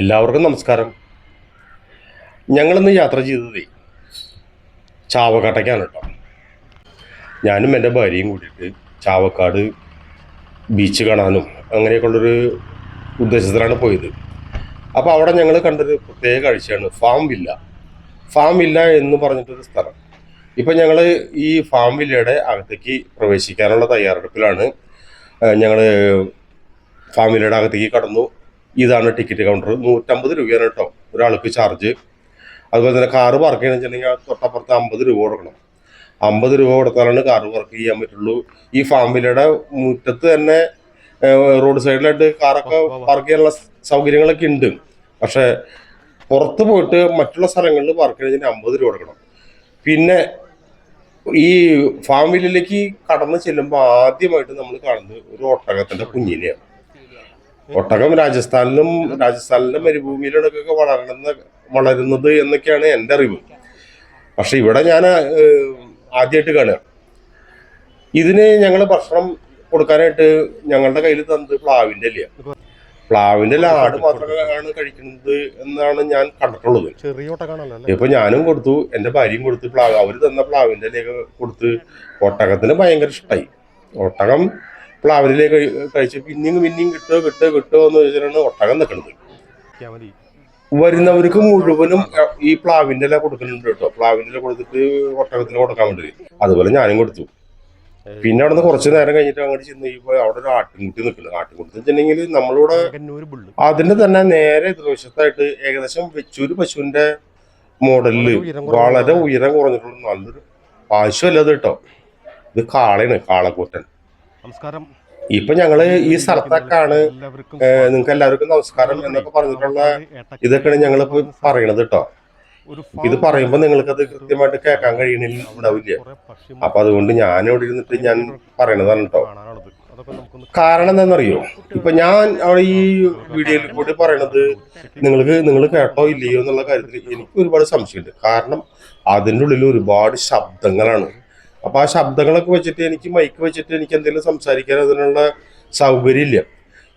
എല്ലാവർക്കും നമസ്കാരം. ഞങ്ങളിന്ന് യാത്ര ചെയ്തത് ചാവക്കാട്ടേക്കാണ് കേട്ടോ. ഞാനും എന്റെ ഭാര്യയും കൂടിയിട്ട് ചാവക്കാട് ബീച്ച് കാണാനും അങ്ങനെയൊക്കെയുള്ളൊരു ഉദ്ദേശത്തിലാണ് പോയത്. അപ്പോൾ അവിടെ ഞങ്ങൾ കണ്ടൊരു പ്രത്യേക കാഴ്ചയാണ് ഫാം വില്ല ഫാം വില്ല എന്ന് പറഞ്ഞിട്ടൊരു സ്ഥലം. ഇപ്പം ഞങ്ങൾ ഈ ഫാം വില്ലയുടെ അകത്തേക്ക് പ്രവേശിക്കാനുള്ള തയ്യാറെടുപ്പിലാണ്. ഞങ്ങൾ ഫാം വില്ലയുടെ അകത്തേക്ക് കടന്നു. ഇതാണ് ടിക്കറ്റ് കൗണ്ടർ നൂറ്റമ്പത് രൂപയാണ് കേട്ടോ ഒരാൾക്ക് ചാർജ് അതുപോലെ തന്നെ കാറ് പാർക്ക് ചെയ്യണമെന്നുവെച്ചിട്ടുണ്ടെങ്കിൽ ആ തൊട്ടപ്പുറത്ത് അമ്പത് രൂപ കൊടുക്കണം. അമ്പത് രൂപ കൊടുത്താലാണ് കാറ് പാർക്ക് ചെയ്യാൻ പറ്റുള്ളൂ. ഈ ഫാം വില്ലയുടെ മുറ്റത്ത് തന്നെ റോഡ് സൈഡിലായിട്ട് കാറൊക്കെ പാർക്ക് ചെയ്യാനുള്ള സൗകര്യങ്ങളൊക്കെ ഉണ്ട്. പക്ഷേ പുറത്ത് പോയിട്ട് മറ്റുള്ള സ്ഥലങ്ങളിൽ പാർക്ക് ചെയ്യണമെങ്കിൽ അമ്പത് രൂപ കൊടുക്കണം. പിന്നെ ഈ ഫാം വില്ലിലേക്ക് കടന്ന് ചെല്ലുമ്പോൾ ആദ്യമായിട്ട് നമ്മൾ കാണുന്നത് ഒരു ഒട്ടകത്തിന്റെ കുഞ്ഞിനെയാണ്. ഒട്ടകം രാജസ്ഥാനിലും രാജസ്ഥാനിലെ മരുഭൂമിയിലൊക്കെ വളരുന്ന വളരുന്നത് എന്നൊക്കെയാണ് എന്റെ അറിവ്. പക്ഷെ ഇവിടെ ഞാൻ ആദ്യമായിട്ട് കാണുക. ഇതിന് ഞങ്ങൾ ഭക്ഷണം കൊടുക്കാനായിട്ട് ഞങ്ങളുടെ കയ്യിൽ തന്നത് പ്ലാവിന്റെ ഇല്ല പ്ലാവിന്റെ ആട് മാത്രമാണ് കഴിക്കുന്നത് എന്നാണ് ഞാൻ കണ്ടിട്ടുള്ളത്. ഇപ്പൊ ഞാനും കൊടുത്തു എന്റെ ഭാര്യയും കൊടുത്തു പ്ലാവ്. അവർ തന്ന പ്ലാവിന്റെ ഇലയൊക്കെ കൊടുത്ത് ഒട്ടകത്തിന് ഭയങ്കര ഇഷ്ടമായി ഒട്ടകം പ്ലാവിലേക്ക് കഴിച്ച് പിന്നെയും പിന്നെയും കിട്ടുമോ കിട്ടുമോ കിട്ടുമോ എന്ന് വെച്ചിട്ടാണ് ഒട്ടകം നിൽക്കുന്നത്. വരുന്നവർക്ക് മുഴുവനും ഈ പ്ലാവിന്റെ ഇല കൊടുക്കുന്നുണ്ട് കേട്ടോ. പ്ലാവിന്റെ ഇല കൊടുത്തിട്ട് ഒട്ടകത്തിന് കൊടുക്കാൻ വേണ്ടി അതുപോലെ ഞാനും കൊടുത്തു. പിന്നെ അവിടെ നിന്ന് കുറച്ച് നേരം കഴിഞ്ഞിട്ട് അങ്ങോട്ട് ചെന്ന് കഴിയുമ്പോൾ അവിടെ ഒരു ആട്ടിൻകുട്ടി നിൽക്കുന്നത് ആട്ടിൻകുട്ടി വെച്ചിട്ടുണ്ടെങ്കിൽ നമ്മളിവിടെ അതിന്റെ അതിന്റെ തന്നെ നേരെ എതിർവശത്തായിട്ട് ഏകദേശം വെച്ചൂര് പശുവിന്റെ മോഡലിൽ വളരെ ഉയരം കുറഞ്ഞിട്ടുള്ള നല്ലൊരു പശു ഇത് കേട്ടോ. ഇത് കാളയാണ് കാളക്കൂറ്റൻ. നമസ്കാരം. ഇപ്പൊ ഞങ്ങൾ ഈ സ്ഥലത്തൊക്കെയാണ് നിങ്ങൾക്ക് എല്ലാവർക്കും നമസ്കാരം എന്നൊക്കെ പറഞ്ഞിട്ടുള്ള ഇതൊക്കെയാണ് ഞങ്ങളിപ്പോ പറയണത് കേട്ടോ ഇത് പറയുമ്പോ നിങ്ങൾക്ക് അത് കൃത്യമായിട്ട് കേൾക്കാൻ കഴിയണില്ല ഉണ്ടാവില്ല. അപ്പൊ അതുകൊണ്ട് ഞാൻ ഇവിടെ ഇരുന്നിട്ട് ഞാൻ പറയണതാണ് കേട്ടോ കാരണം എന്താണെന്നറിയോ? ഇപ്പൊ ഞാൻ അവിടെ ഈ വീഡിയോയിൽ കൂടി പറയണത് നിങ്ങൾക്ക് നിങ്ങൾ കേട്ടോ ഇല്ലയോ എന്നുള്ള കാര്യത്തിൽ എനിക്ക് ഒരുപാട് സംശയമുണ്ട്. കാരണം അതിന്റെ ഉള്ളിൽ ഒരുപാട് ശബ്ദങ്ങളാണ്. അപ്പൊ ആ ശബ്ദങ്ങളൊക്കെ വെച്ചിട്ട് എനിക്ക് മൈക്ക് വെച്ചിട്ട് എനിക്ക് എന്തെങ്കിലും സംസാരിക്കാൻ അതിനുള്ള സൗകര്യം ഇല്ല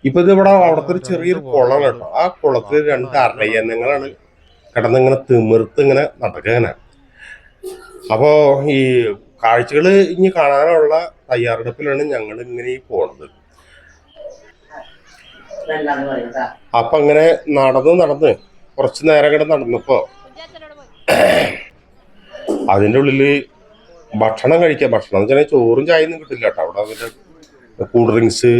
ഇപ്പൊ ഇത് ഇവിടെ അവിടുത്തെ ഒരു ചെറിയൊരു കുളം കേട്ടോ. ആ കുളത്തിൽ രണ്ട് അരയന്നങ്ങളാണ് കിടന്നിങ്ങനെ തിമിർത്ത് ഇങ്ങനെ നടക്കുക അപ്പോ ഈ കാഴ്ചകൾ ഇനി കാണാനുള്ള തയ്യാറെടുപ്പിലാണ് ഞങ്ങൾ ഇങ്ങനെ ഈ പോണത്. അപ്പൊ അങ്ങനെ നടന്ന് നടന്ന് കുറച്ച് നേരം കൂടെ നടന്നപ്പോ അതിന്റെ ഉള്ളിൽ ഭക്ഷണം കഴിക്കുക ഭക്ഷണം എന്ന് വെച്ചാൽ ചോറും ചായയൊന്നും കിട്ടില്ല കേട്ടോ. അവിടെ അതിന്റെ കൂൾ ഡ്രിങ്ക്സ്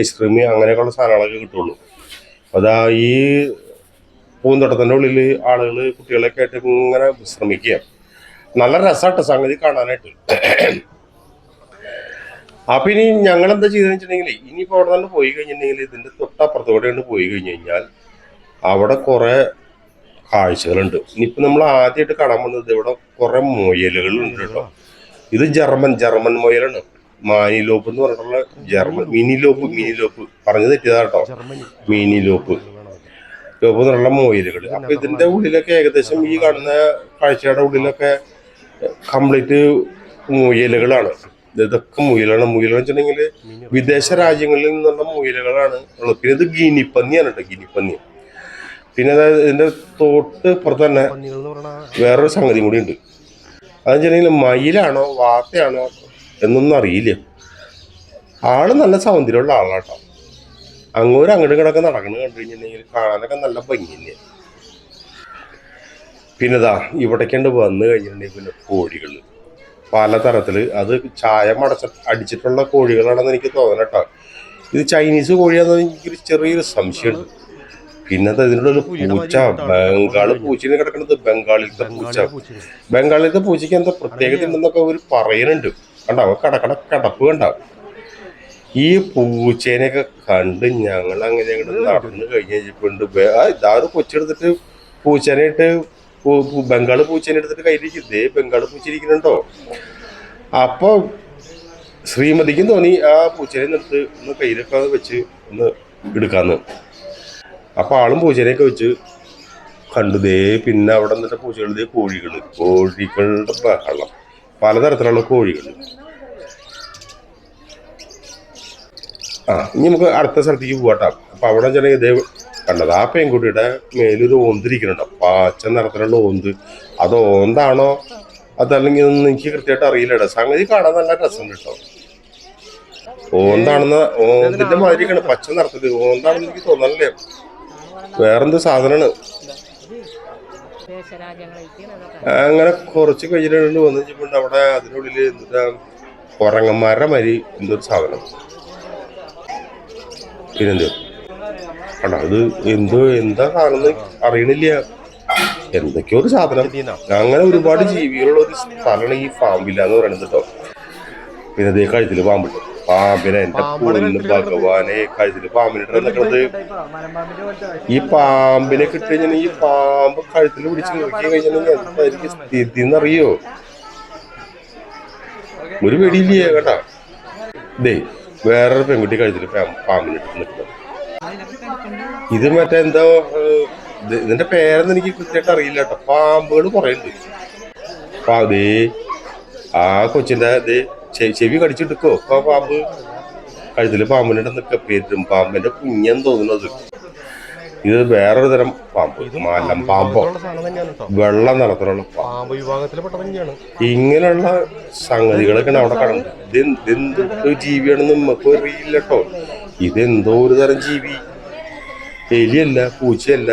ഐസ്ക്രീം അങ്ങനെയൊക്കെയുള്ള സാധനങ്ങളൊക്കെ കിട്ടുള്ളൂ. അതാ ഈ പൂന്തോട്ടത്തിന്റെ ഉള്ളിൽ ആളുകൾ കുട്ടികളൊക്കെ ആയിട്ട് ഇങ്ങനെ വിശ്രമിക്കുക. നല്ല രസമാട്ടോ സംഗതി കാണാനായിട്ട്. അപ്പൊ ഇനി ഞങ്ങൾ എന്താ ചെയ്തെന്ന് വെച്ചിട്ടുണ്ടെങ്കിൽ ഇനിയിപ്പോ അവിടെ നിന്ന് പോയി കഴിഞ്ഞിട്ടുണ്ടെങ്കിൽ ഇതിന്റെ തൊട്ടപ്പുറത്തോടെ കൊണ്ട് പോയി കഴിഞ്ഞു കഴിഞ്ഞാൽ അവിടെ കുറെ കാഴ്ചകളുണ്ട്. ഇനിയിപ്പോ നമ്മൾ ആദ്യമായിട്ട് കാണാൻ പോകുന്നത് ഇവിടെ കുറെ മുയലുകൾ ഉണ്ട് കേട്ടോ. ഇത് ജർമ്മൻ ജർമ്മൻ മുയലാണ്. മാനിലോപ്പ് എന്ന് പറഞ്ഞിട്ടുള്ള German mini lop mini lop പറഞ്ഞു തെറ്റിയതാ കേട്ടോ. ജർമ്മനി. മിനി ലോപ്പ് ലോപ്പ് എന്നുള്ള മുയലുകൾ. അപ്പൊ ഇതിന്റെ ഉള്ളിലൊക്കെ ഏകദേശം ഈ കാണുന്ന കാഴ്ചയുടെ ഉള്ളിലൊക്കെ കംപ്ലീറ്റ് മുയലുകളാണ്. ഇതൊക്കെ മുയലാണ്. മുയലെന്ന് വെച്ചിട്ടുണ്ടെങ്കിൽ വിദേശ രാജ്യങ്ങളിൽ നിന്നുള്ള മുയലുകളാണ് ഉള്ളത്. പിന്നെ ഇത് ഗിനിപ്പന്നിയാണ് കേട്ടോ ഗിനിപ്പന്നി. പിന്നെ അതായത് തോട്ട് പുറത്ത് തന്നെ വേറൊരു സംഗതി കൂടി ഉണ്ട്. അതെന്ന് വെച്ചിട്ടുണ്ടെങ്കിൽ മയിലാണോ വാത്തയാണോ എന്നൊന്നും അറിയില്ല. ആൾ നല്ല സൗന്ദര്യമുള്ള ആളാട്ടോ. അങ്ങോട്ട് അങ്ങോട്ടും കിടക്കെ നടക്കണ കണ്ടു കഴിഞ്ഞിട്ടുണ്ടെങ്കിൽ കാണാനൊക്കെ നല്ല ഭംഗി തന്നെയാണ് പിന്നെ ഇതാ ഇവിടേക്കണ്ട് വന്നു കഴിഞ്ഞിട്ടുണ്ടെങ്കിൽ പിന്നെ കോഴികൾ പലതരത്തിൽ അത് ചായ മടച്ച അടിച്ചിട്ടുള്ള കോഴികളാണെന്ന് എനിക്ക് തോന്നണം കേട്ടോ ഇത് ചൈനീസ് കോഴിയാണെന്ന് എനിക്കൊരു ചെറിയൊരു സംശയമുണ്ട്. പിന്നെ അത് ഇതിനുള്ള ഒരു പൂച്ച ബംഗാൾ പൂച്ചനെ കിടക്കുന്നത് ബംഗാളിലത്തെ പൂച്ച. ബംഗാളിലത്തെ പൂച്ചയ്ക്ക് എന്താ പ്രത്യേകത ഉണ്ടെന്നൊക്കെ അവർ പറയുന്നുണ്ട് കണ്ടോ കടക്കട കടപ്പ് കണ്ടാവും. ഈ പൂച്ചേനെയൊക്കെ കണ്ട് ഞങ്ങൾ അങ്ങനെ അങ്ങോട്ട് നടന്നു കഴിഞ്ഞ് കഴിഞ്ഞപ്പോണ്ട് ബേ- ആ ഒരു കൊച്ചെടുത്തിട്ട് പൂച്ചേനായിട്ട് ബംഗാൾ പൂച്ചേനെ എടുത്തിട്ട് കയ്യിലിരിക്കും. ഇതേ ബംഗാൾ പൂച്ച ഇരിക്കുന്നുണ്ടോ? അപ്പൊ ശ്രീമതിക്കും തോന്നി ആ പൂച്ചേനെ നിർത്ത് ഒന്ന് കയ്യിലൊക്കെ വെച്ച് ഒന്ന് എടുക്കാന്ന്. അപ്പൊ ആളും പൂച്ചേനെയൊക്കെ വെച്ച് കണ്ടു. ദേ പിന്നെ അവിടെ നിന്നിട്ട് പൂച്ചകൾ ദേ കോഴികൾ കോഴികളുടെ ബഹളം. പലതരത്തിലുള്ള കോഴികൾ ആ ഇനി നമുക്ക് അടുത്ത സ്ഥലത്തേക്ക് പോകട്ടോ അപ്പൊ അവിടെ ചില ഇതേ കണ്ടത് ആ പെൺകുട്ടിയുടെ മേലൊരു ഓന്തിരിക്കുന്നുണ്ട്. പാച്ച നിറത്തിലുള്ള ഓന്ത്. അത് ഓന്താണോ? അതല്ലെങ്കിൽ ഒന്നും എനിക്ക് കൃത്യമായിട്ട് അറിയില്ലട്ടോ സംഗതി കാണാൻ നല്ല രസം കേട്ടോ. ഓന്താണെന്ന് ഓന്തിന്റെ മാതിരിക്കാണ് പച്ച നിറത്തിൽ ഓന്താണെന്ന് എനിക്ക് തോന്നണില്ലേ. വേറെന്ത് സാധനമാണ് അങ്ങനെ കുറച്ച് കഴിഞ്ഞിട്ട് വന്നു കഴിഞ്ഞപ്പോൾ അവിടെ അതിനുള്ളിൽ എന്താ കുരങ്ങന്മാരുടെ മരി എന്തൊരു സാധനം. പിന്നെന്ത്? കണ്ടോ അത് എന്തോ എന്താ കാണുന്ന അറിയണില്ല. എന്തൊക്കെയോ ഒരു സാധനം. അങ്ങനെ ഒരുപാട് ജീവികളുള്ള ഒരു സ്ഥലമാണ് ഈ പാമ്പില്ല എന്ന് പറയുന്നത് കേട്ടോ. പിന്നെ കഴുത്തിൽ പാമ്പുണ്ട്. പാമ്പിനെ എന്റെ പൊന്ന് കഴുത്തിൽ ഭഗവാനെ കഴുത്തിൽ പാമ്പിനിട്ട് നിൽക്കുന്നത് ഈ പാമ്പിനെ കിട്ടിക്കഴിഞ്ഞാൽ ഈ പാമ്പ് കഴുത്തിൽ പിടിച്ച് നോക്കി കഴിഞ്ഞാൽ എന്തായിരിക്കും സ്ഥിതി എന്നറിയോ? ഒരു വെടിയില്ലേ കേട്ടാ? ദേ വേറൊരു പെൺകുട്ടി കഴുത്തിൽ പാമ്പിനെ ഇട്ട് നിൽക്കുന്നത് ഇത് മറ്റേ എന്തോ ഇതിന്റെ പേരെന്ന് എനിക്ക് കൃത്യമായിട്ട് അറിയില്ല കേട്ടോ. പാമ്പുകൾ കുറേ ഉണ്ട്. അപ്പൊ അതേ ആ കൊച്ചിന്റെ ചെ- ചെവി കടിച്ചെടുക്കോ ആ പാമ്പ്. കഴുത്തിൽ പാമ്പിനിട്ട് നിൽക്ക പേരും പാമ്പിന്റെ കുഞ്ഞെന്ന് തോന്നുന്നത് ഇത് വേറൊരു തരം പാമ്പ്. മാലം പാമ്പോ വെള്ളം നിറത്തിലുള്ള പാമ്പ്. പാമ്പ് വിഭാഗത്തിൽ ഇങ്ങനെയുള്ള സംഗതികളൊക്കെയാണ് അവിടെ കടന്നത് ഇത് എന്ത് ജീവിയാണെന്ന് നമുക്ക് അറിയില്ല കേട്ടോ. ഇതെന്തോ ഒരു തരം ജീവി. എലിയല്ല പൂച്ചയല്ല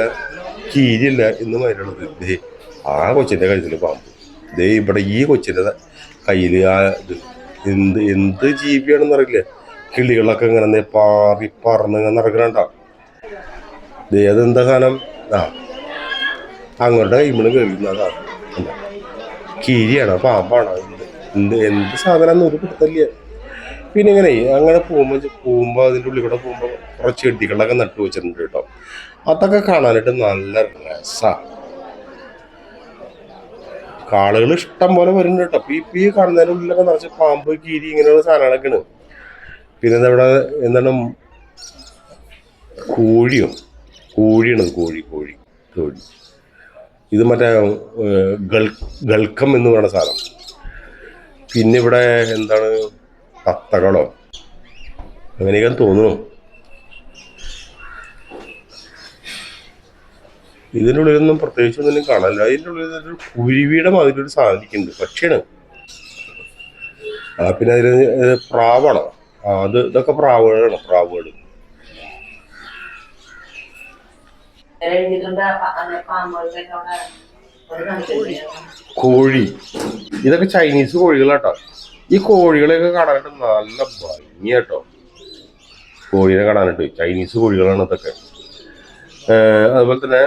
കീരിയല്ല എന്ന് മാതിരിയുള്ളത് ദേ ആ കൊച്ചിന്റെ കഴുത്തിൽ പാമ്പ്. ദേ ഇവിടെ ഈ കൊച്ചിന്റെ കയ്യിൽ ആ ഇത് എന്ത് എന്ത് ജീവിയാണെന്ന് അറിയില്ല? കിളികളൊക്കെ ഇങ്ങനെ പാറി പറന്ന് ഇങ്ങനെ നടക്കണണ്ട ഏതെന്താ കാലം ആ അങ്ങോട്ട് കേൾക്കുന്നതാ എന്താ കിരിയാണോ? പാമ്പാണോ? എന്ത് എന്ത് സാധനം ഒരു പിടുത്തല്ല പിന്നെ ഇങ്ങനെ അങ്ങനെ പോകുമ്പോൾ പോകുമ്പോൾ അതിന്റെ ഉള്ളിൽ കൂടെ പോകുമ്പോൾ കുറച്ച് ചെടികളൊക്കെ നട്ടു വെച്ചിട്ടുണ്ട് കേട്ടോ. അതൊക്കെ കാണാനായിട്ട് നല്ല രസമാണ് കാളുകൾ ഇഷ്ടം പോലെ വരുന്നുണ്ട് കേട്ടോ. അപ്പൊ ഇപ്പൊ ഈ കാണുന്നതിന്റെ ഉള്ളിലൊക്കെ നിറച്ച് പാമ്പ് കീരി ഇങ്ങനെയുള്ള സാധനങ്ങളൊക്കെയാണ്. പിന്നെ എന്താ ഇവിടെ എന്താണ്? കോഴിയോ? കോഴിയാണ് കോഴി കോഴി കോഴി. ഇത് മറ്റേ ഗൾ ഗൾക്കം എന്ന് പറയുന്ന സാധനം. പിന്നെ ഇവിടെ എന്താണ്? തത്തകളോ അങ്ങനെയൊക്കെ തോന്നുന്നു. ഇതിന്റെ ഉള്ളിലൊന്നും പ്രത്യേകിച്ച് ഒന്നും കാണാനില്ല. അതിന്റെ ഉള്ളിൽ ഒരു കുരുവിയുടെ മാതിരി ഒരു സാധനം ഇരിക്കുന്നുണ്ട് പക്ഷിയാണ്. ആ പിന്നെ അതിൽ പ്രാവാണോ. അത് ഇതൊക്കെ പ്രാവുകളാണ് പ്രാവുകൾ കോഴി. ഇതൊക്കെ ചൈനീസ് കോഴികളാട്ടോ. ഈ കോഴികളെയൊക്കെ കാണാനായിട്ട് നല്ല ഭംഗിയാട്ടോ. കോഴിനെ കാണാനായിട്ട്. ചൈനീസ് കോഴികളാണ് ഇതൊക്കെ. അതുപോലെ തന്നെ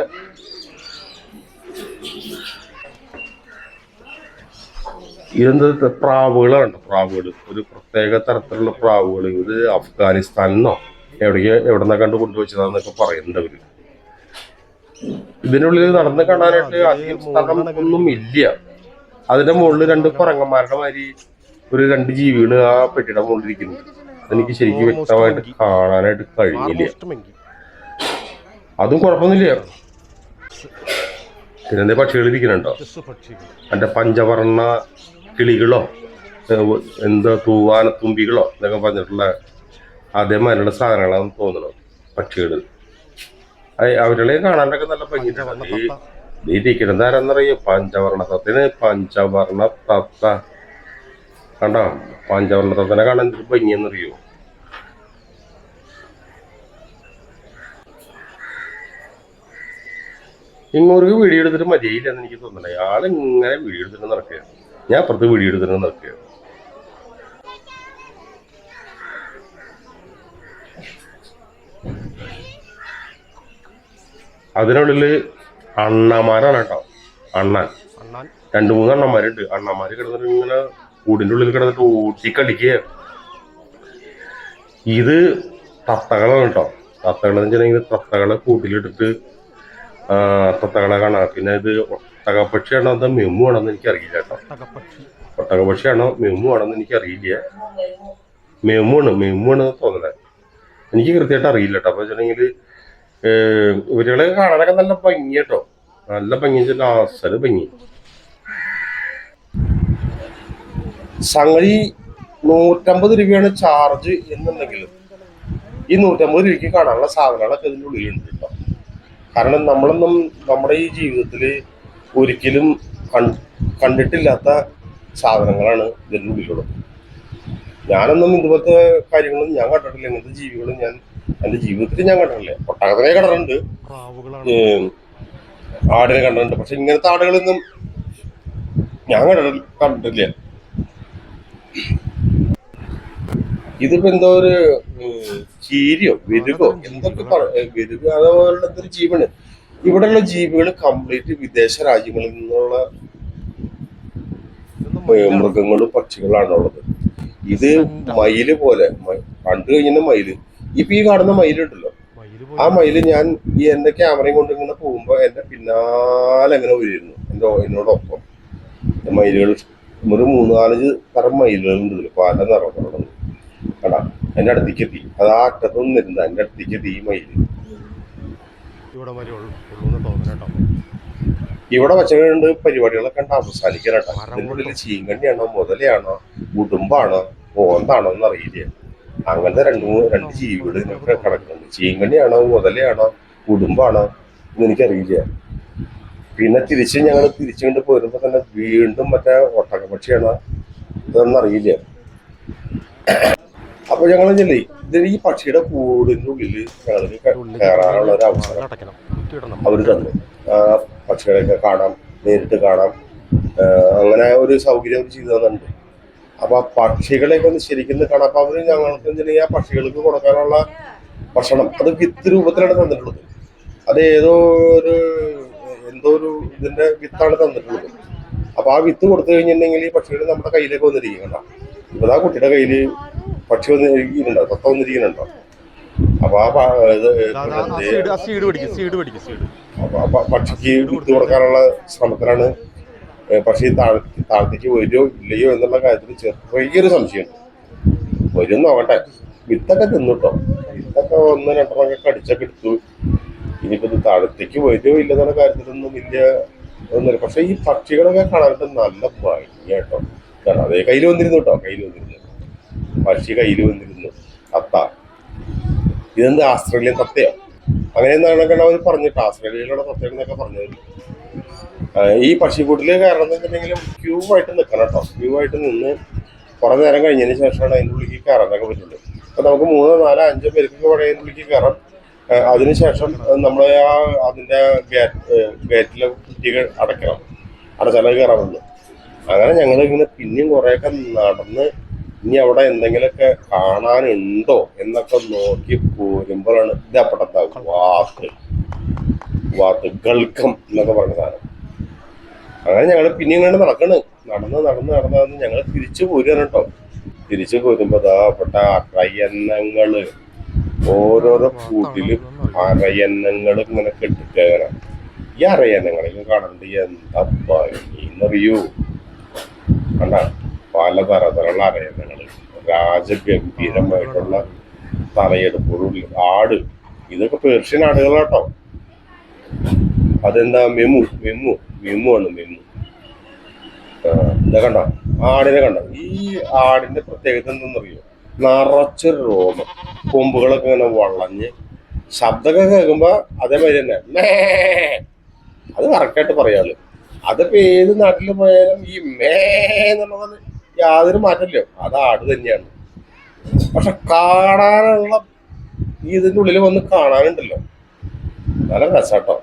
ഇതെന്ത് പ്രാവുകളാണ് പ്രാവുകൾ ഒരു പ്രത്യേക തരത്തിലുള്ള പ്രാവുകൾ ഇത് അഫ്ഗാനിസ്ഥാനിന്നോ എവിടേക്ക് എവിടെ നിന്നൊക്കെ കണ്ട് കൊണ്ടുവച്ചതാന്നൊക്കെ പറയുന്നുണ്ട് അവർ. ഇതിനുള്ളിൽ നടന്ന് കാണാനായിട്ട് അധികം സ്ഥലം ഒന്നും ഇല്ല. അതിന്റെ മുകളിൽ രണ്ട് പറങ്ങന്മാരുടെ മാതിരി ഒരു രണ്ട് ജീവികൾ ആ പെട്ടിയുടെ മുകളിൽ ഇരിക്കുന്നു. അതെനിക്ക് ശരിക്കും വ്യക്തമായിട്ട് കാണാനായിട്ട് കഴിയില്ല അതും കുഴപ്പമൊന്നുമില്ല. പിന്നെ പക്ഷികൾ ഇരിക്കുന്നുണ്ടോ? ചെസ് പഞ്ചവർണ കിളികളോ എന്താ തൂവാന തുമ്പികളോ എന്നൊക്കെ പറഞ്ഞിട്ടുള്ള അതേമാതിരിയുള്ള സാധനങ്ങളാണെന്ന് തോന്നുന്നു പക്ഷികൾ. അവരുടെ കാണാനൊക്കെ നല്ല ഭംഗി ഈ ഇരിക്കുന്നത് ആരെന്നറിയോ പഞ്ചവർണ തത്തിന് പഞ്ചവർണ തത്ത. കണ്ടോ? പഞ്ചവർണ തത്തനെ കാണാൻ ഭംഗിയെന്നറിയോ ഇങ്ങോട്ട് വീഡിയോ എടുത്തിട്ട് മതിയില്ലെന്ന് എനിക്ക് തോന്നുന്നില്ല. ആളിങ്ങനെ ഇങ്ങനെ വീഡിയോ എടുത്തിട്ട് നടക്കുക ഞാൻ അപ്പുറത്ത് വീഡിയോ എടുത്തിട്ട് നടക്കുക അതിനുള്ളിൽ അണ്ണമാരാണ് കേട്ടോ. അണ്ണൻ. രണ്ട് മൂന്ന് അണ്ണന്മാരുണ്ട്. അണ്ണന്മാര് കിടന്നിട്ട് ഇങ്ങനെ കൂടിന്റെ ഉള്ളിൽ കിടന്നിട്ട് ഊട്ടിക്കളിക്കുക ഇത് തത്തകളാണ് കേട്ടോ. തത്തകളെന്ന് വെച്ചിട്ടുണ്ടെങ്കിൽ തത്തകളെ കൂട്ടിലിട്ടിട്ട് തത്തകളെ കാണാം. പിന്നെ ഇത് ഒട്ടകപ്പക്ഷിയാണോ അതോ മെമ്മു ആണോ എന്ന് എനിക്കറിയില്ല കേട്ടോ. ഒട്ടകപക്ഷിയാണോ മെമ്മു ആണോ എന്ന് എനിക്കറിയില്ല. മെമ്മു ആണ് മെമ്മു ആണ് തോന്നുന്നത് എനിക്ക് കൃത്യമായിട്ട് അറിയില്ല കേട്ടോ. അപ്പൊ വെച്ചിട്ടുണ്ടെങ്കിൽ ഇവരുകളെ കാണാനൊക്കെ നല്ല ഭംഗി കേട്ടോ. നല്ല ഭംഗി വെച്ചാൽ അസൽ ഭംഗി. സംഗതി നൂറ്റമ്പത് രൂപയാണ് ചാർജ് എന്നുണ്ടെങ്കിലും ഈ നൂറ്റമ്പത് രൂപയ്ക്ക് കാണാനുള്ള സാധനങ്ങളൊക്കെ ഇതിന്റെ ഉള്ളിലുണ്ട് കേട്ടോ. കാരണം നമ്മളൊന്നും നമ്മുടെ ഈ ജീവിതത്തിൽ ഒരിക്കലും കണ്ടിട്ടില്ലാത്ത സാധനങ്ങളാണ് ഇതിന്റെ ഉള്ളിലുള്ളത്. ഞാനൊന്നും ഇതുപോലത്തെ കാര്യങ്ങളും ഞാൻ കണ്ടിട്ടില്ല. ഇങ്ങനത്തെ ജീവികളും ഞാൻ എന്റെ ജീവിതത്തിൽ ഞാൻ കണ്ടിട്ടില്ല. ഒട്ടകത്തിനെ കണ്ടിട്ടുണ്ട്. ആടിനെ കണ്ടിട്ടുണ്ട്. പക്ഷെ ഇങ്ങനത്തെ ആടുകളൊന്നും ഞാൻ കണ്ടിട്ടില്ല. ഇതിപ്പോ എന്തോ ഒരു ചീരിയോ വെരുകോ എന്തൊക്കെ വെരുക അതുപോലുള്ള എന്തൊരു ജീവന് ഇവിടെയുള്ള ജീവികൾ കംപ്ലീറ്റ് വിദേശ രാജ്യങ്ങളിൽ നിന്നുള്ള മൃഗങ്ങളും പക്ഷികളാണ് ഉള്ളത്. ഇത് മയിൽ പോലെ പണ്ട് കണ്ടു കഴിഞ്ഞ മയിൽ. ഇപ്പൊ ഈ കാണുന്ന മയിലുണ്ടല്ലോ. മയിൽ ആ മയിൽ ഞാൻ ഈ എന്റെ ക്യാമറയും കൊണ്ട് ഇങ്ങനെ പോകുമ്പോ എന്റെ പിന്നാലെ അങ്ങനെ വരുന്നു എന്റെ എന്നോടൊപ്പം. മയിലുകൾ ഒരു മൂന്നാലഞ്ച് തരം മയിലുകളുണ്ട് ഇതിൽ പല നിറങ്ങളുള്ളത് കണ്ടാ എന്റെ അടുത്തേക്ക് എത്തി. അത് ആ അറ്റത്തൊന്നും വരുന്ന എന്റെ അടുത്തേക്ക് എത്തി ഈ ഇവിടെ വച്ചുകൊണ്ട് പരിപാടികളൊക്കെ ഉണ്ട്. അവസാനിക്കാനട്ടോ അതിനുള്ളിൽ ചീങ്കണ്ണിയാണോ മുതലയാണോ ഉടുമ്പാണോ ഓന്താണോ എന്ന് അറിയില്ല. അങ്ങനത്തെ രണ്ട് മൂന്ന് രണ്ട് ജീവികൾ ഇതിനൊക്കെ കിടക്കുന്നുണ്ട്. ചീങ്കണ്ണിയാണോ മുതലയാണോ ഉടുമ്പാണോ എന്ന് എനിക്കറിയില്ല. പിന്നെ തിരിച്ച് ഞങ്ങൾ തിരിച്ചുകൊണ്ട് പോരുമ്പോൾ തന്നെ വീണ്ടും മറ്റേ ഒട്ടകപക്ഷിയാണോ ഇതൊന്നും അറിയില്ല. അപ്പൊ ഞങ്ങൾ ചെല്ലി ഇതിന് ഈ പക്ഷിയുടെ കൂടിന്റെ ഉള്ളിൽ ഞങ്ങൾക്ക് കയറാനുള്ള ഒരു അവസരം അവർ തന്നു. ആ പക്ഷികളെയൊക്കെ കാണാം നേരിട്ട് കാണാം. അങ്ങനെ ഒരു സൗകര്യം അവർ ചെയ്തു തന്നിട്ടുണ്ട്. അപ്പൊ ആ പക്ഷികളെയൊക്കെ ഒന്ന് ശരിക്കും കാണാം. അപ്പൊ അവർ ഞങ്ങൾക്ക് എന്തിനാ ആ പക്ഷികൾക്ക് കൊടുക്കാനുള്ള ഭക്ഷണം? അത് വിത്ത് രൂപത്തിലാണ് തന്നിട്ടുള്ളത്. അത് ഏതോ ഒരു എന്തോ ഒരു ഇതിന്റെ വിത്താണ് തന്നിട്ടുള്ളത്. അപ്പൊ ആ വിത്ത് കൊടുത്തു കഴിഞ്ഞിട്ടുണ്ടെങ്കിൽ ഈ പക്ഷികൾ നമ്മുടെ കയ്യിലേക്ക് വന്നിരിക്കും കണ്ടോ ഇപ്പൊ ആ കുട്ടിയുടെ കയ്യിൽ പക്ഷി വന്നിരിക്കുന്നുണ്ടോ തത്ത വന്നിരിക്കുന്നുണ്ടോ അപ്പൊ ആ ഇത് പക്ഷിക്ക് വിട്ടു കൊടുക്കാനുള്ള ശ്രമത്തിലാണ് പക്ഷി താഴ് താഴത്തേക്ക് വരുമോ ഇല്ലയോ എന്നുള്ള കാര്യത്തിൽ ചെറിയൊരു സംശയമുണ്ട് വരും നോക്കട്ടെ. വിത്തൊക്കെ തിന്നുട്ടോ വിത്തൊക്കെ ഒന്ന് രണ്ടെണ്ണമൊക്കെ കടിച്ചൊക്കെ എടുത്തു. ഇനിയിപ്പോ ഇത് താഴത്തേക്ക് വരുമോ ഇല്ലെന്നുള്ള കാര്യത്തിലൊന്നും വലിയ ഒന്നുമില്ല. പക്ഷെ ഈ പക്ഷികളൊക്കെ കാണാനായിട്ട് നല്ല ഭംഗിയാട്ടോ കാരണം അതേ കയ്യിൽ വന്നിരുന്നു കേട്ടോ കയ്യിൽ വന്നിരുന്നു. പക്ഷി കയ്യിൽ വന്നിരുന്നു. തത്ത ഇതെന്ത് ആസ്ട്രേലിയൻ തത്തയോ? അങ്ങനെ എന്നാണ് അവർ പറഞ്ഞിട്ട് ആസ്ട്രേലിയയിലുള്ള തത്തയെന്നൊക്കെ പറഞ്ഞത്. ഈ പക്ഷിക്കൂട്ടിൽ കാരണം എന്ന് വെച്ചിട്ടുണ്ടെങ്കിൽ ക്യൂ ആയിട്ട് നിൽക്കണം കേട്ടോ. ക്യൂ ആയിട്ട് നിന്ന് കുറേ നേരം കഴിഞ്ഞതിന് ശേഷമാണ് അതിന്റെ ഉള്ളിലേക്ക് കയറാനൊക്കെ പറ്റുള്ളൂ. അപ്പം നമുക്ക് മൂന്നോ നാലോ അഞ്ചോ പേർക്കൊക്കെ വേണമെങ്കിൽ അതിന്റെ ഉള്ളിലേക്ക് കയറാം. അതിനുശേഷം നമ്മൾ ആ അതിന്റെ ഗേറ്റ് ഗേറ്റിലെ കുറ്റികൾ അടയ്ക്കണം. അടച്ചാലേ കയറാൻ അങ്ങനെ ഞങ്ങൾ ഇങ്ങനെ പിന്നെയും കുറേയൊക്കെ നടന്ന് ഇനി അവിടെ എന്തെങ്കിലുമൊക്കെ കാണാനുണ്ടോ എന്നൊക്കെ നോക്കി പോരുമ്പോഴാണ് ഇതപ്പട്ടത്ത വാക്ക്. വാക്ക് ഗൾക്കം എന്നൊക്കെ പറഞ്ഞ സാധനം. അങ്ങനെ ഞങ്ങൾ പിന്നെയും കണ്ട് നടക്കണ്. നടന്ന് നടന്ന് നടന്ന് നടന്ന് ഞങ്ങൾ തിരിച്ചു പോരുകയാണ് കേട്ടോ. തിരിച്ചു പോരുമ്പോ ദാപ്പെട്ട പെട്ട അറയന്നങ്ങൾ. ഓരോരോ കൂട്ടിലും അറയന്നങ്ങൾ ഇങ്ങനെ കെട്ടിട്ടേക്കണം. ഈ അറയന്നങ്ങളിൽ കാണണ്ട്. എന്താ ഭംഗിന്നറിയോ കണ്ട? പലതരത്തിലുള്ള അറയന്നങ്ങൾ രാജഗംഭീരമായിട്ടുള്ള തലയെടുപ്പോടുള്ള ആട്. ഇതൊക്കെ പേർഷ്യൻ ആടുകളാട്ടോ. അതെന്താ? മെമു മെമു മെമു ആണ് മെമു. ഇതാ കണ്ടോ? ആടിനെ കണ്ടോ? ഈ ആടിന്റെ പ്രത്യേകത എന്തെന്നറിയോ നിറച്ച് രോമം. കൊമ്പുകളൊക്കെ ഇങ്ങനെ വളഞ്ഞ് ശബ്ദമൊക്കെ കേൾക്കുമ്പോ അതേമാതിരി തന്നെ. മേ. അത് കറക്റ്റായിട്ട് പറയാൾ അതിപ്പോ ഏത് നാട്ടിൽ പോയാലും ഈ മേ എന്നുള്ളത് യാതൊരു മാറ്റമില്ല. അത് ആട് തന്നെയാണ്. പക്ഷെ കാണാനുള്ള ഈ ഇതിന്റെ ഉള്ളിൽ വന്ന് കാണാനുണ്ടല്ലോ. നല്ല രസാട്ടോ.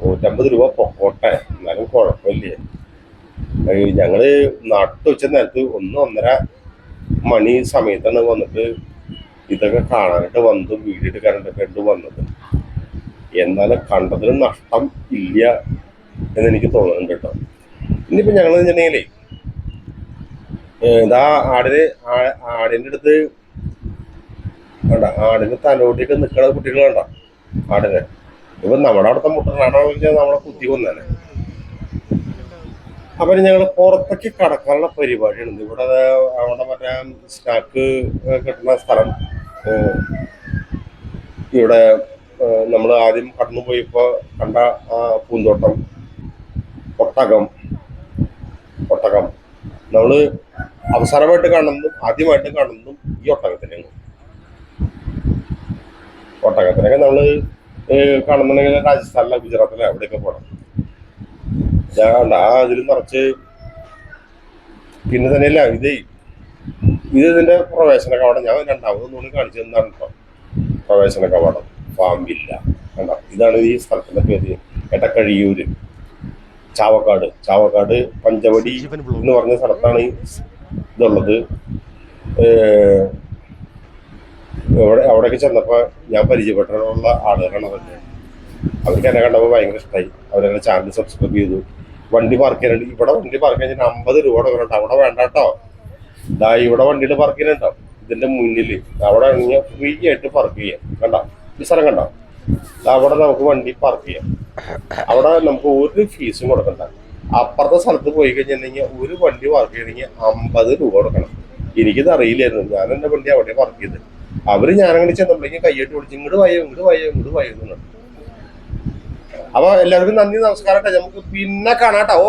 നൂറ്റമ്പത് രൂപ പൊക്കോട്ടെ എന്നാലും കുഴപ്പമില്ല. ഞങ്ങൾ നട്ടുവെച്ച നേരത്ത് ഒന്ന് ഒന്നര മണി സമയത്താണ് വന്നിട്ട് ഇതൊക്കെ കാണാനായിട്ട് വന്നത് വീഡിയോ എടുക്കാനായിട്ടൊക്കെ ആയിട്ട് വന്നത്. എന്നാലും കണ്ടതിന് നഷ്ടം ഇല്ല എന്നെനിക്ക് തോന്നുന്നുണ്ട് കേട്ടോ. ഇനിയിപ്പോൾ ഞങ്ങൾ വെച്ചിട്ടുണ്ടെങ്കിലേ ഇതാ ആടിന് ആടിന്റെ അടുത്ത് വേണ്ട ആടിന് തലോട്ടിയൊക്കെ നിക്കണ കുട്ടികൾ വേണ്ട ആടിന്. ഇപ്പൊ നമ്മുടെ അവിടുത്തെ മുട്ടനാടാണെന്ന് വെച്ചാൽ നമ്മളെ കുത്തി കൊന്നേനെ. അപ്പൊ ഞങ്ങൾ പുറത്തേക്ക് കടക്കാനുള്ള ഉണ്ട് ഇവിടെ അവിടെ മറ്റേ സ്നാക്ക് കിട്ടുന്ന സ്ഥലം. ഇവിടെ നമ്മൾ ആദ്യം കടന്നു പോയപ്പോ കണ്ട പൂന്തോട്ടം ഒട്ടകം ഒട്ടകം. നമ്മൾ അവസാനമായിട്ട് കാണുന്നതും ആദ്യമായിട്ട് കാണുന്നതും ഈ ഒട്ടകത്തിനെയാണ്. ഒട്ടകത്തിനൊക്കെ നമ്മൾ കാണുന്നുണ്ടെങ്കിൽ രാജസ്ഥാനിലെ ഗുജറാത്തിലെ അവിടെയൊക്കെ പോകണം ഞാൻ ആ ഇതിൽ നിറച്ച് പിന്നെ തന്നെയല്ല ഇത് ഇത് ഇതിന്റെ പ്രവേശന കവാടം ഞാൻ രണ്ടാമത് ഒന്നുകൂടി കാണിച്ചു തന്നാണ് പ്രവേശന കവാടം കണ്ട ഇതാണ് ഈ സ്ഥലത്തിന്റെ പേര്. എടക്കഴിയൂര്. ചാവക്കാട്. ചാവക്കാട് പഞ്ചവടി എന്ന് പറഞ്ഞ സ്ഥലത്താണ് ഇതുള്ളത്. അവിടെ അവിടെയൊക്കെ ചെന്നപ്പോൾ ഞാൻ പരിചയപ്പെട്ടിട്ടുള്ള ആളുകളാണ് അതൊക്കെ അവർക്ക് എന്നെ കണ്ടപ്പോൾ ഭയങ്കര ഇഷ്ടമായി അവരെന്നെ ചാനൽ സബ്സ്ക്രൈബ് ചെയ്തു. വണ്ടി പാർക്ക് ചെയ്യാനുണ്ട് ഇവിടെ വണ്ടി പാർക്ക് ചെയ്യാൻ അമ്പത് രൂപ കൊടുക്കണം അവിടെ വേണ്ട കേട്ടോ. ഇതാ ഇവിടെ വണ്ടിയിൽ പാർക്ക് ചെയ്യാനുണ്ടോ ഇതിന്റെ മുന്നിൽ അവിടെ ഫ്രീ ആയിട്ട് പാർക്ക് ചെയ്യാം. കണ്ടോ? ഈ സ്ഥലം കണ്ടോ? അവിടെ നമുക്ക് വണ്ടി പാർക്ക് ചെയ്യാം. അവിടെ നമുക്ക് ഒരു ഫീസും കൊടുക്കണ്ട അപ്പുറത്തെ സ്ഥലത്ത് പോയി കഴിഞ്ഞിട്ടുണ്ടെങ്കിൽ ഒരു വണ്ടി പാർക്ക് ചെയ്യണമെങ്കിൽ അമ്പത് രൂപ കൊടുക്കണം എനിക്കിത് അറിയില്ലായിരുന്നു. ഞാൻ എന്റെ വണ്ടി അവിടെ പാർക്ക് ചെയ്ത്. അവർ ഞാനങ്ങനെ ചെന്നപ്പോഴേക്കും കയ്യോട്ട് വിളിച്ച് ഇങ്ങോട്ട് വയോ ഇങ്ങോട്ട് വയോ ഇങ്ങോട്ട് വയോ എന്ന് അപ്പോൾ അപ്പൊ എല്ലാവർക്കും നന്ദി നമസ്കാരം കേട്ടോ. നമുക്ക് പിന്നെ കാണാട്ടോ ഓ